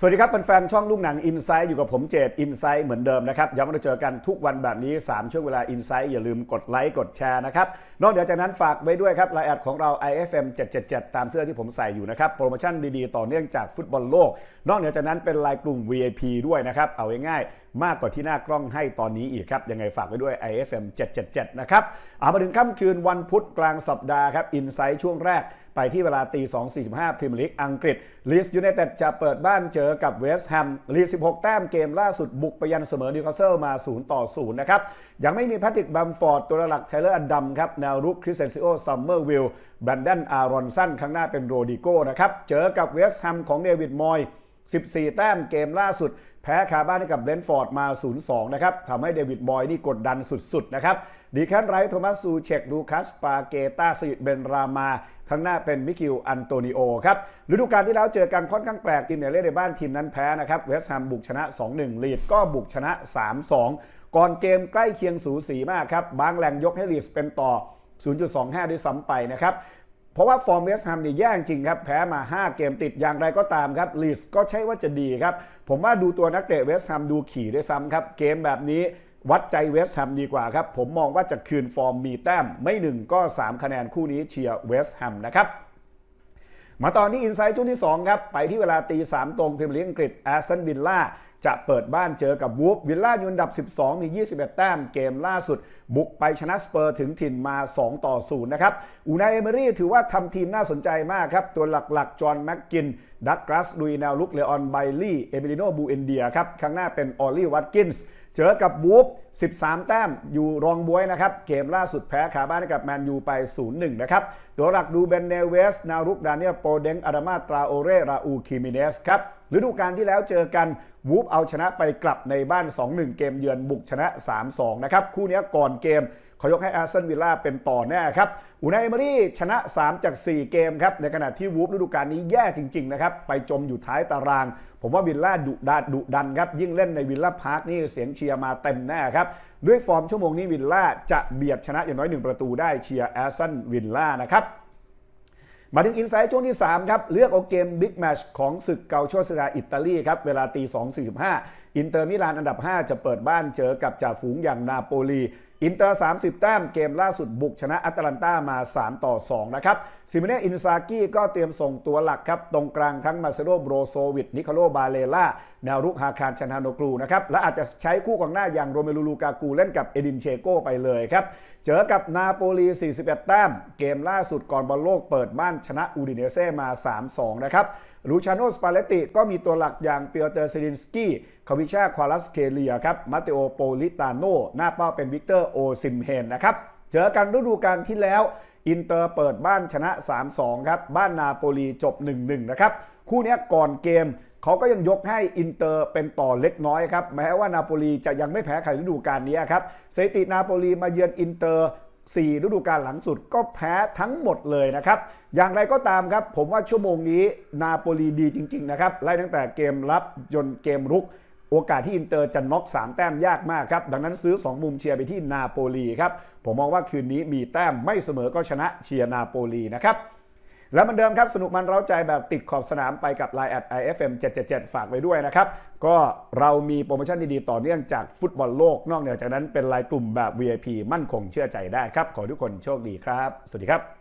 สวัสดีครับแฟนๆช่องลูกหนังอินไซ e อยู่กับผมเจดอินไซ e เหมือนเดิมนะครับย้ำว่าเราเจอกันทุกวันแบบนี้ 3 ช่วงเวลาอินไซ e อย่าลืมกดไลค์กดแชร์นะครับ นอกจากนั้นฝากไว้ด้วยครับไลน์แอดของเรา IFM 777 ตามเสื้อที่ผมใส่อยู่นะครับ โปรโมชั่นดีๆ ต่อเนื่องจากฟุตบอลโลก นอกจากนั้นเป็นไลน์กลุ่ม VIP ด้วยนะครับ เอาง่าย มากกว่าที่หน้ากล้องให้ตอนนี้อีกครับ ยังไงฝากไว้ด้วย IFM 777 นะครับเอามาถึงค่ำคืนวันพุธกลางสัปดาห์ครับ i n s i ซ e ช่วงแรกไปที่เวลาตี 2.45 พรีเมียร์ลีกอังกฤษลีสยูไนเต็ดจะเปิดบ้านเจอกับเวสต์แฮมลีส16 แต้มเกมล่าสุดบุกไปยันเสมอนิวคาสเซิลมา 0 ต่อ 0 นะครับ ยังไม่มีแพทริกบัมฟอร์ด ตัวหลักไทเลอร์อันดัมครับ แนวรุกคริสเซนซิโอซัมเมอร์วิลแบนดันอารอนสันข้างหน้าเป็นโรดิโก้นะครับ เจอกับเวสต์แฮมของเดวิดมอย 14 แต้มเกมล่าสุด แพ้คาบ้านให้กับเบนฟอร์ดมา 0-2 นะครับทำให้เดวิดบอยนี่กดดันสุดๆ นะครับดีแคนไรท์โทมัสซูเชกดูคัสปาเกตาสยิดเบนรามาข้างหน้าเป็นมิคิวอันโตนิโอครับฤดูกาลที่แล้วเจอกันค่อนข้างแปลกทีมเนเล่ในบ้านทีมนั้นแพ้นะครับเวสต์แฮมบุกชนะ 2-1 ลีดก็บุกชนะ 3-2 ก่อนเกมใกล้เคียงสูสีมากครับบางแหล่งยกให้ลีดเป็นต่อ0.25 ด้วยซ้ำไปนะครับ เพราะว่าฟอร์มเวสต์แฮมนี่แย่จริงครับ แพ้มา 5 เกมติดอย่างไรก็ตามครับลีสก็ใช่ว่าจะดีครับ ผมว่าดูตัวนักเตะเวสต์แฮมดูขี่ด้วยซ้ำครับ เกมแบบนี้วัดใจเวสต์แฮมดีกว่าครับ ผมมองว่าจะคืนฟอร์มมีแต้มไม่1ก็ 3 คะแนนคู่นี้เชียร์เวสต์แฮมนะครับมาตอนที่อินไซต์ช่วงที่ 2 ครับ ไปที่เวลาตี3ตรงพรีเมียร์ลีกอังกฤษแอสตันวิลล่าจะเปิดบ้านเจอกับวูฟวิลล่าอยู่อันดับ 12 มี 21 แต้มเกมล่าสุด บุกไปชนะสเปอร์ถึงถิ่นมา 2 ต่อ 0 นะครับ อูนายเอเมรี่ถือว่าทำทีมน่าสนใจมากครับ ตัวหลักๆ จอห์นแม็กกิน ดักกรัสลุยแนวลุกเลออนไบลี่ เอเมิลิโนบูเอนเดียครับ ข้างหน้าเป็นออลลี่วัตกินส์เจอกับวูฟ13 แต้มอยู่รองบวยนะครับ เกมล่าสุดแพ้ขาบ้านให้กับแมนยูไป 0-1 นะครับ ตัวหลักดูเบนเนเวส นารุกดานิเอลโปเดงอาดามาตราโอเรราอูคิมิเนสครับ ฤดูกาลที่แล้วเจอกันวูฟเอาชนะไปกลับในบ้าน 2-1 เกมเยือนบุกชนะ 3-2 นะครับ คู่นี้ก่อนเกมขายกให้อาร์เซนวิลล่าเป็นต่อแน่ครับอูนายเอมรี่ชนะ 3 จาก 4 เกมครับ ในขณะที่วูฟฤดูกาลนี้แย่จริง ๆ นะครับ ไปจมอยู่ท้ายตาราง ผมว่าวิลล่าดุดันดุดันครับ ยิ่งเล่นในวิลล่าพาร์คนี่เสียงเชียร์มาเต็มแน่ครับ ด้วยฟอร์มชั่วโมงนี้วิลล่าจะเบียดชนะอย่างน้อย 1 ประตูได้เชียร์แอสตันวิลล่านะครับ มาถึงอินไซต์ช่วงที่ 3 ครับ เลือกเอาเกมบิ๊กแมชของศึกเกาโชสดาอิตาลีครับ เวลาตี 2.45อินเตอร์มิลานอันดับ 5 จะเปิดบ้านเจอกับจ่าฝูงอย่างนาโปลี อินเตอร์ 30 แต้มเกมล่าสุดบุกชนะอัตแลนตามา 3 ต่อ 2 นะครับซิมเน่อินซากิก็เตรียมส่งตัวหลักครับ ตรงกลางทั้งมาเซโรโบรโซวิดนิโคโลบาเลล่าแนวรุกฮาคารชันฮานโนกรูนะครับ และอาจจะใช้คู่กองหน้าอย่างโรเมลูลูกากูเล่นกับเอดินเชโกไปเลยครับ เจอกับนาโปลี 41 แต้ม เกมล่าสุดก่อนบอลโลกเปิดบ้านชนะอูดิเนเซ่มา 3-2 นะครับลูชาโนสปาเลติก็มีตัวหลักอย่างเปียเตอร์เซดินสกี้คาวิชาควาลัสเคเลียครับมาเตโอโปลิตาโนหน้าเป้าเป็นวิกเตอร์โอซิมเฮนนะครับเจอกันฤดูกาลที่แล้วอินเตอร์เปิดบ้านชนะ 3-2 ครับ บ้านนาโปลีจบ 1-1 นะครับ คู่นี้ก่อนเกมเขาก็ยังยกให้อินเตอร์เป็นต่อเล็กน้อยครับ แม้ว่านาโปลีจะยังไม่แพ้ใครฤดูกาลนี้ครับสถิตินาโปลีมาเยือนอินเตอร์ 4 ฤดูกาลหลังสุดก็แพ้ทั้งหมดเลยนะครับ อย่างไรก็ตามครับ ผมว่าชั่วโมงนี้นาโปลีดีจริง ๆ นะครับ ไล่ตั้งแต่เกมรับจนเกมรุก โอกาสที่อินเตอร์จะน็อก3 แต้มยากมากครับ ดังนั้นซื้อ 2 มุมเชียร์ไปที่นาโปลีครับ ผมมองว่าคืนนี้มีแต้มไม่เสมอก็ชนะเชียร์นาโปลีนะครับ แล้วเหมือนเดิมครับสนุกมันเร้าใจแบบติดขอบสนามไปกับ Line แอด IFM 777ฝากไว้ด้วยนะครับ ก็เรามีโปรโมชั่นดีๆ ต่อเนื่องจากฟุตบอลโลก นอกเหนือจากนั้นเป็นรายกลุ่มแบบ VIP มั่นคงเชื่อใจได้ครับ ขอทุกคนโชคดีครับ สวัสดีครับ